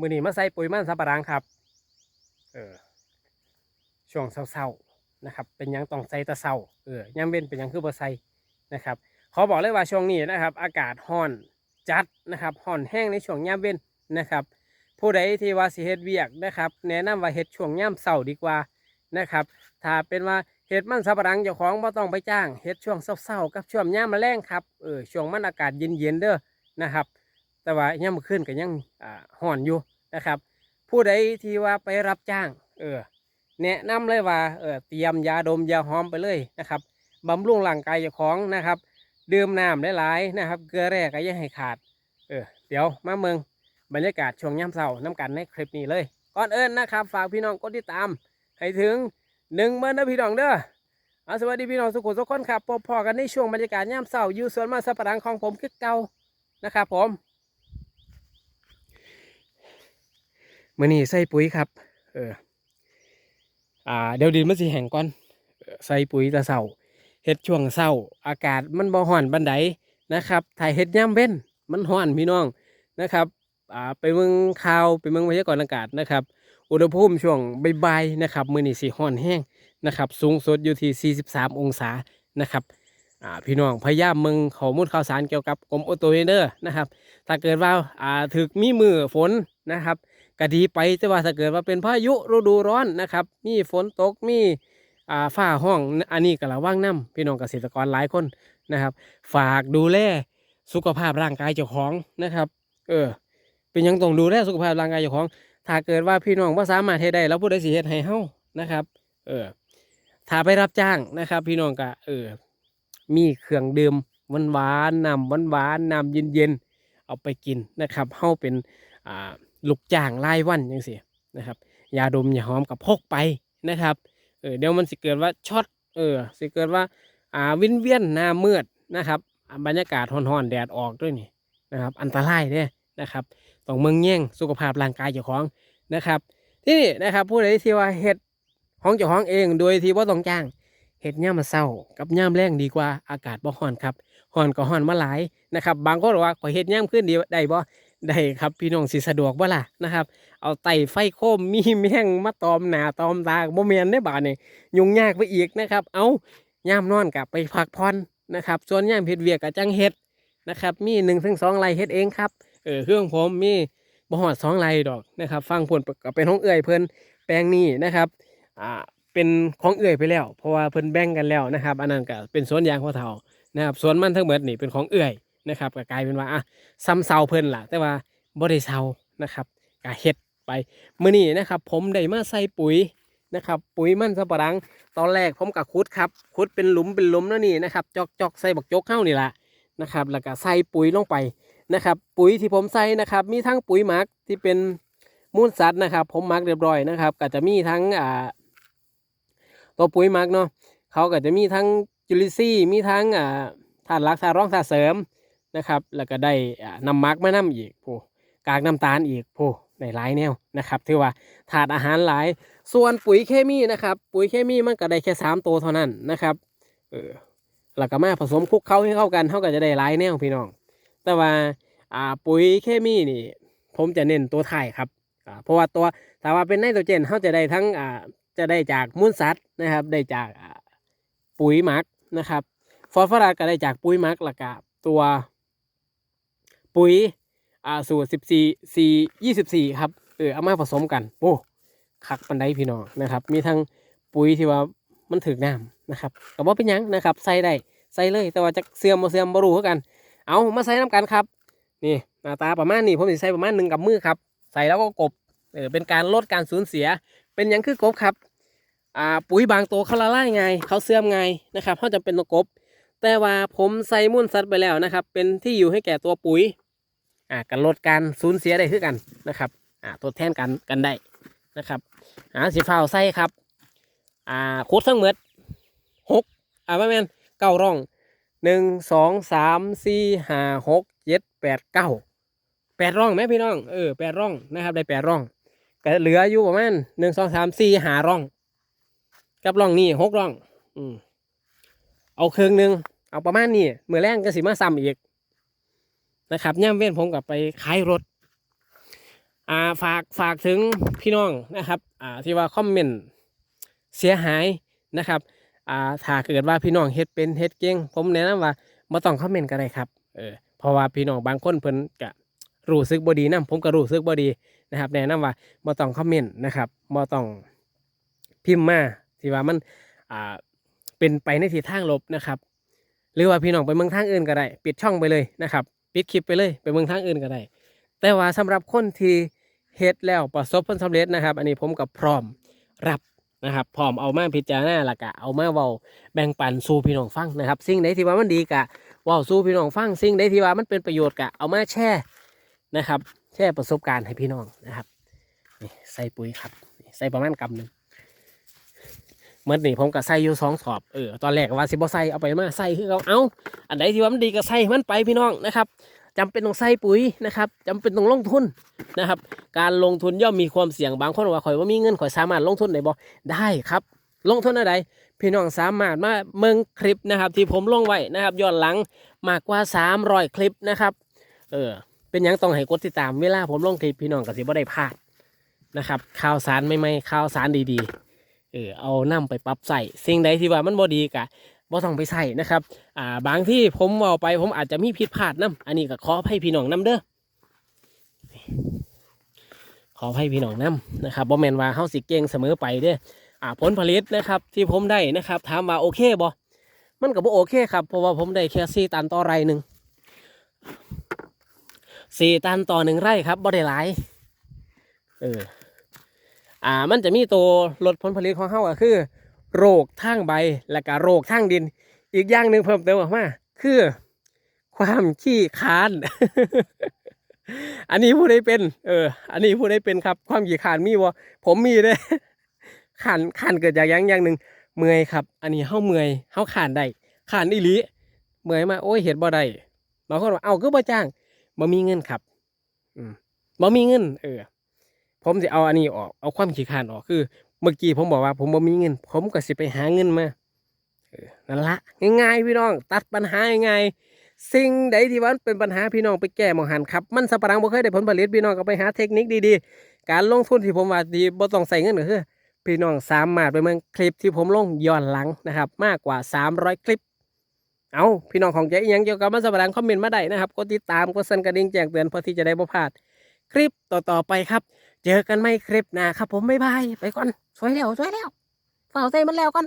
มือนี้มาใส่ปุ๋ยมันสับปะรังครับ เออช่วงเศร้าๆนะครับ เป็นยังต้องใส่ตะเศร้าเออย่ำเว้นเป็นยังคือบ่ใส่นะครับขอบอกเลยว่าช่วงนี้นะครับ อากาศร้อนจัดนะครับร้อนแห้งในช่วงย่ำเว้นนะครับ ผู้ใดที่ว่าสิเฮ็ดเวียกนะครับ แนะนำว่าเฮ็ดช่วงย่ำเศร้าดีกว่านะครับ ถ้าเป็นว่าเฮ็ดมันสับปะรังเจ้าของบ่ต้องไปจ้างเฮ็ดช่วงเศร้าๆกับช่วงย่ำแมลงครับเออช่วงมันอากาศเย็นๆเด้อนะครับ แต่ว่าย่ำมื้อคืนก็ยังอ่าร้อนอยู่นะครับ ผู้ใดที่ว่าไปรับจ้าง เออแนะนำเลยว่าเออเตรียมยาดมยาหอมไปเลยนะครับบำรุงร่างกายเจ้าของนะครับ ดื่มน้ำหลายๆนะครับ เกลือแร่ก็ย่าให้ขาด เออเดี๋ยวมาเมืองบรรยากาศช่วงย่ำเช้าน้ำกันในคลิปนี้เลย ก่อนเอิญนะครับ ฝากพี่น้องกดติดตาม ให้ถึงหนึ่งเมื่อนะพี่น้องเด้อเอาสวัสดีพี่น้องสุขุมทุกคนครับพบพอกันในช่วงบรรยากาศย่ำเช้าอยู่สวนมาสัปะรังของผมคือเก่านะครับผม มื่อนี้ใส่ปุ๋ยครับ เออ อ่า เดี๋ยวดินมันสิแห้งก่อน ใส่ปุ๋ยตะเสาเฮ็ดช่วงเศร้า อากาศมันบ่ฮ้อนบันไดนะครับถ่ายเฮ็ดย่ำเว้นมันฮ้อนพี่น้องนะครับ อ่า ไปเมืองข่าวไปเมืองพยากรณ์อากาศนะครับ อุณหภูมิช่วงบ่ายๆนะครับ มื้อนี้สิฮ้อนแห้งนะครับ สูงสุดอยู่ที่ 43 องศานะครับอ่าพี่น้องพยายามเมืองข้อมูลข่าวสารเกี่ยวกับกรมอุตุนิเดอร์นะครับ ถ้าเกิดว่าอ่าถึกมีมือฝนนะครับ ก็ดีไปแต่ว่าถ้าเกิดว่าเป็นพายุฤดูร้อนนะครับ มีฝนตกมีอ่าฟ้าห้องอันนี้ก็ระวังน้ำพี่น้องเกษตรกรหลายคนนะครับ ฝากดูแลสุขภาพร่างกายเจ้าของนะครับ เออ เป็นยังต้องดูแลสุขภาพร่างกายเจ้าของ ถ้าเกิดว่าพี่น้องว่าสามารถเฮ็ดได้แล้วผู้ใดสิเฮ็ดให้เฮานะครับ เออถ้าไปรับจ้างนะครับ พี่น้องก็เออ มีเครื่องดื่มหวานๆน้ำหวานๆน้ำเย็นๆเอาไปกินนะครับเฮาเป็นอ่า ลูกจ้างรายวันยังสินะครับยาดมยาหอมกับพกไปนะครับเออเดี๋ยวมันสิเกิดว่าช็อตเออสิเกิดว่าอ่าวินเวียนหน้ามืดนะครับ บรรยากาศร้อนๆแดดออกด้วยนี่นะครับ อันตรายเนี่ยนะครับต้องเมืองแย่งสุขภาพร่างกายเจ้าของนะครับที่นี่นะครับผู้ใดที่ว่าเฮ็ดของเจ้าของเองโดยที่ว่าต้องจ้างเฮ็ดย่ามาเศร้ากับย่ามแรงดีกว่าอากาศบ่ร้อนครับร้อนก็ร้อนมาหลายนะครับ บางคนบอกว่าขอเฮ็ดย่ามขึ้นดีได้บ่ ได้ครับพี่น้องสิสะดวกบ่ล่ะนะครับ เอาไต่ไฟโคมมีแมงมาตอมหนาตอมตาบ่แมนได้บาดนี่ยุ่งยากไปอีกนะครับ เอาย่ามนอนกับไปพักผ่อนนะครับ ส่วนย่ามเฮ็ดเวียกกับจังเฮ็ดนะครับ มีหนึ่งถึงสองไร่เฮ็ดเองครับเออเครื่องผมมีบ่ฮอดสองไร่ดอกนะครับ ฟังผลก็เป็นของเอื้อยเพิ่นแปลงนี้นะครับอ่าเป็นของเอื้อยไปแล้ว เพราะว่าเพิ่นแบ่งกันแล้วนะครับ อันนั้นก็เป็นสวนยางพ่อเฒ่านะครับสวนมันทั้งหมดนี่เป็นของเอื้อย นะครับก็กลายเป็นว่าอะซ้ำเซาเพิ่นล่ะ แต่ว่าบ่ได้เซานะครับก็เฮ็ดไปมื้อนี้นะครับ ผมได้มาใส่ปุ๋ยนะครับ ปุ๋ยมันสำปะหลัง ตอนแรกผมก็ขุดครับขุดเป็นหลุมเป็นหลุมแล้วนี่นะครับ จอกจอกใส่บักจกเข้านี่ล่ะนะครับ แล้วก็ใส่ปุ๋ยลงไปนะครับ ปุ๋ยที่ผมใส่นะครับ มีทั้งปุ๋ยหมักที่เป็นมูลสัตว์นะครับ ผมหมักเรียบร้อยนะครับ ก็จะมีทั้งอ่าตัวปุ๋ยหมักเนาะเขาก็จะมีทั้งจุลินทรีย์มีทั้งอ่าธาตุหลักธาตุรองธาตุเสริม นะครับ แล้วก็ได้อ่าน้ำมักมาน้ำอีกผู้กากน้ำตาลอีกผู้ในหลายแนวนะครับถือว่าถาดอาหารหลาย ส่วนปุ๋ยเคมีนะครับ ปุ๋ยเคมีมันก็ได้แค่สามตัวเท่านั้นนะครับเออแล้วก็มาผสมคลุกเข้าให้เข้ากันเท่ากับจะได้หลายแนวพี่น้อง แต่ว่าอ่าปุ๋ยเคมีนี่ผมจะเน้นตัวไทยครับอ่าเพราะว่าตัวถ้าว่าเป็นไนโตรเจนเขาจะได้ทั้งอ่าจะได้จากมูลสัตว์นะครับ ได้จากปุ๋ยหมักนะครับฟอสฟอรัสก็ได้จากปุ๋ยหมักแล้วก็ตัว ปุ๋ยอ่าสูตรสิบสี่สี่ยี่สิบสี่ครับเออเอามาผสมกัน โอ้คักปันไดพี่น้องนะครับ มีทั้งปุ๋ยที่ว่ามันถึกน้ำนะครับก็บ่เป็นยังนะครับใส่ได้ใส่เลยแต่ว่าจะเสื่อมบ่เสื่อมบ่รู้คือกัน เอามาใส่น้ำกันครับ นี่หน้าตาประมาณนี้ผมสิใส่ประมาณหนึ่งกับมือครับ ใส่แล้วก็กบเออเป็นการลดการสูญเสีย เป็นยังคือกบครับอ่าปุ๋ยบางตัวเขาละลายไงเขาเสื่อมไงนะครับเขาจะเป็นตัวกบ แต่ว่าผมใส่มุ่นสัตว์ไปแล้วนะครับ เป็นที่อยู่ให้แก่ตัวปุ๋ย อ่ากันลดการสูญเสียได้คือกันนะครับอ่าทดแทนกันกันได้นะครับอ่าสีฟ้าใส่ครับอ่าโคตรทั้งหมดหกอ่าไม่แม่นเก้าร่องหนึ่งสองสามสี่ห้าหกเจ็ดแปดเก้าแปดร่องไหมพี่น้องเออแปดร่องนะครับได้แปดร่องก็เหลืออยู่ประมาณหนึ่งสองสามสี่ห้าร่อง กับร่องนี่หกร่อง อืมเอาเครื่องหนึ่งเอาประมาณนี้เมื่อแรงก็สิมาซ้ำอีก นะครับย่ำเว้นผมกับไปขายรถอ่าฝากฝากถึงพี่น้องนะครับอ่าที่ว่าคอมเมนต์เสียหายนะครับอ่าถ้าเกิดว่าพี่น้องเฮ็ดเป็นเฮ็ดเก่งผมแนะนำว่าบ่ต้องคอมเมนต์ก็ได้ครับเออเพราะว่าพี่น้องบางคนเพิ่นก็รู้สึกบ่ดีนํผมก็รู้สึกบ่ดีนะครับแนะนำว่าบ่ต้องคอมเมนต์นะครับบ่ต้องพิมพ์มาที่ว่ามันอ่าเป็นไปในทิศทางลบนะครับ หรือว่าพี่น้องไปเมืองทางอื่นก็ได้ ปิดช่องไปเลยนะครับ ปิดคลิปไปเลยไปเมืองทางอื่นก็ได้ แต่ว่าสำหรับคนที่เฮ็ดแล้วประสบผลสำเร็จนะครับ อันนี้ผมก็พร้อมรับนะครับพร้อมเอามาพิจารณาละกะเอามาเว้าแบ่งปันสู่พี่น้องฟังนะครับ สิ่งใดที่ว่ามันดีกะเว้าสู่พี่น้องฟัง สิ่งใดที่ว่ามันเป็นประโยชน์กะเอามาแชร์นะครับ แชร์ประสบการณ์ให้พี่น้องนะครับใส่ปุ๋ยครับ ใส่ประมาณกำหนึ่ง มื่อนี่ผมก็ใส่อยู่สองสอบเออตอนแรกว่าสิบ่ใส่เอาไปมาใส่คือเขาเอาอันใดที่ว่ามันดีก็ใส่มันไปพี่น้องนะครับจำเป็นต้องใส่ปุ๋ยนะครับจำเป็นต้องลงทุนนะครับ การลงทุนย่อมมีความเสี่ยงบางคนว่าข่อยว่ามีเงินข่อยสามารถลงทุนได้บ่ได้ครับลงทุนอะไรพี่น้องสามารถมาเมืองคลิปนะครับ ที่ผมลงไว้นะครับย้อนหลังมากกว่า300คลิปนะครับเออเป็นยังต้องให้กดติดตามเวลาผมลงคลิปพี่น้องก็สิบ่ได้พลาดนะครับข่าวสารใหม่ๆข่าวสารดีๆ เออเอานํไปปรับใส่สิ่งใดที่ว่ามันบ่ดีกะบ่ต้องไปใส่นะครับอ่าบางที่ผมเอาไปผมอาจจะมีผิดพลาดนํอันนี้ก็ขอให้พี่น้องนํเด้อขอให้พี่น้องนํนะครับบ่แม่นว่าเฮาสิเก่งเสมอไปเด้ออ่าผลผลิตนะครับที่ผมได้นะครับถามว่าโอเคบ่มันก็บ่โอเคครับเพราะว่าผมได้แค่4ตันต่อไร่หนึ่งสี่ตันต่อหนึ่งไร่ครับบ่ได้หลายเออ อ่ามันจะมีตัวลดผลผลิตของเฮาก็คือ โรคทางใบและก็โรคทางดิน อีกอย่างหนึ่งเพิ่มเติมออกมาคือ ความขี้ค้าน อันนี้ผู้ใดเป็น เออ อันนี้ผู้ใดเป็นครับ ความขี้ขานมีบ่ผมมีเด้ขานขานเกิดจากอย่างอย่างหนึ่งเมื่อยครับ อันนี้เฮาเมื่อยเฮาขานได้ขานอีหลีเมื่อยมาโอ้ยเห็ดบ่ได้บางคนว่าเอาคือบ่จ้างบ่มีเงินครับ อืมบ่มีเงิน เออ ผมจะเอาอันนี้ออกเอาความขี้ขานออกคือ เมื่อกี้ผมบอกว่า ผมบ่มีเงิน ผมก็สิไปหาเงินมานั่นละง่ายๆพี่น้อง ตัดปัญหาง่ายสิ่งใดที่ว่ามันเป็นปัญหาพี่น้องไปแก้หมองหันครับ มันสับปะรังบ่เคยได้ผลผลิตพี่น้องก็ไปหาเทคนิคดีๆ การลงทุนที่ผมว่าดีบ่ต้องใส่เงินก็คือพี่น้องสามารถไปเมืองคลิปที่ผมลงย้อนหลังนะครับ มากกว่า 300 คลิป เอาพี่น้องของใจยังเกี่ยวกับมันสับปะรังคอมเมนต์มาได้นะครับกดติดตามกดสั่นกระดิ่งแจ้งเตือนเพื่อที่จะได้บ่พลาด คลิปต่อๆไปครับ เจอกันไม่คลิปนะครับผมบ๊ายบายไปก่อนสวยแล้วสวยแล้วเฝ้าใจมันแล้วก่อน